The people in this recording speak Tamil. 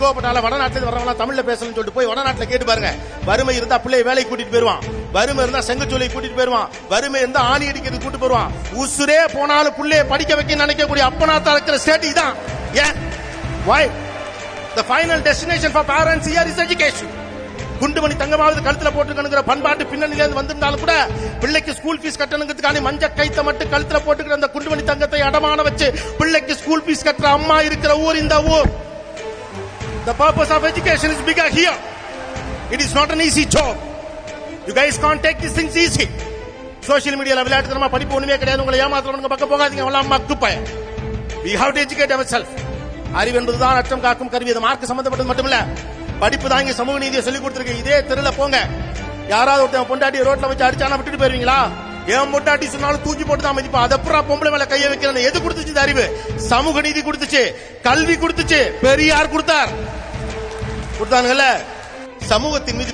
கோபப்பட்டால வடநாட்டுல வரவங்க தமிழ்ல பேசணும்னு சொல்லிட்டு போய் வடநாட்டுல கேட்டு பாருங்க. வறுமை இருந்தா பிள்ளைய வேலைக்கு கூட்டிட்டு போயிருவான். வறுமை இருந்தா செங்கச்சோலை கூட்டிட்டு போயிருவான். வறுமை இருந்தா ஆணி அடிக்கிறது கூட்டு போயிருவான். உசுரே போனாலும் பிள்ளைய படிக்க வைக்க நினைக்கக்கூடிய அப்பனாத்தா இருக்கிற ஸ்டேட் இதான். ஏன்? Why the final destination for parents here is education குண்டுமணி தங்கமாவது கழுத்துல போட்டுக்கணுங்கிற பண்பாட்டு பின்னணியில இருந்து வந்திருந்தாலும் கூட பிள்ளைக்கு ஸ்கூல் ஃபீஸ் கட்டணுங்கிறதுக்கான மஞ்ச கைத்த மட்டும் கழுத்துல போட்டுக்கிற அந்த குண்டுமணி தங்கத்தை அடமான வச்சு பிள்ளைக்கு ஸ்கூல் ஃபீஸ் கட்டுற அம்மா இருக்கிற ஊர் இந்த ஊர். The purpose of education is bigger here. It is not an easy job. You guys can't take these things easy. Social மீடியால விளையாட்டுத்தனமா படிப்பு ஒண்ணுமே கிடையாது. உங்களை ஏமாத்துறவங்க பக்கம் போகாதீங்க. எல்லாம் மக்கு we have to educate our self அறிவு என்பதுதான் அச்சம் காக்கும் கருவி. அது மார்க் சம்பந்தப்பட்டது மட்டுமில்ல. படிப்பு தான் இங்க சமூக நீதியை சொல்லி கொடுத்துருக்கு. இதே தெருல போங்க. யாராவது ஒருத்தன் பொண்டாட்டி ரோட்ல வச்சு அடிச்சானா விட்டுட்டு போயிருவீங்களா? ஏன் பொண்டாட்டி சொன்னாலும் தூக்கி போட்டு தான் மதிப்பா? அதை அப்புறம் பொம்பளை மேல கையை வைக்கிறேன் எது கொடுத்துச்சு இந்த அறிவு? சமூக நீதி கொடுத்துச்சு. கல்வி கொடுத்துச்சு. பெரியார் கொடுத்தார். கொடுத்தானுங்கல்ல? சமூகத்தின் மீது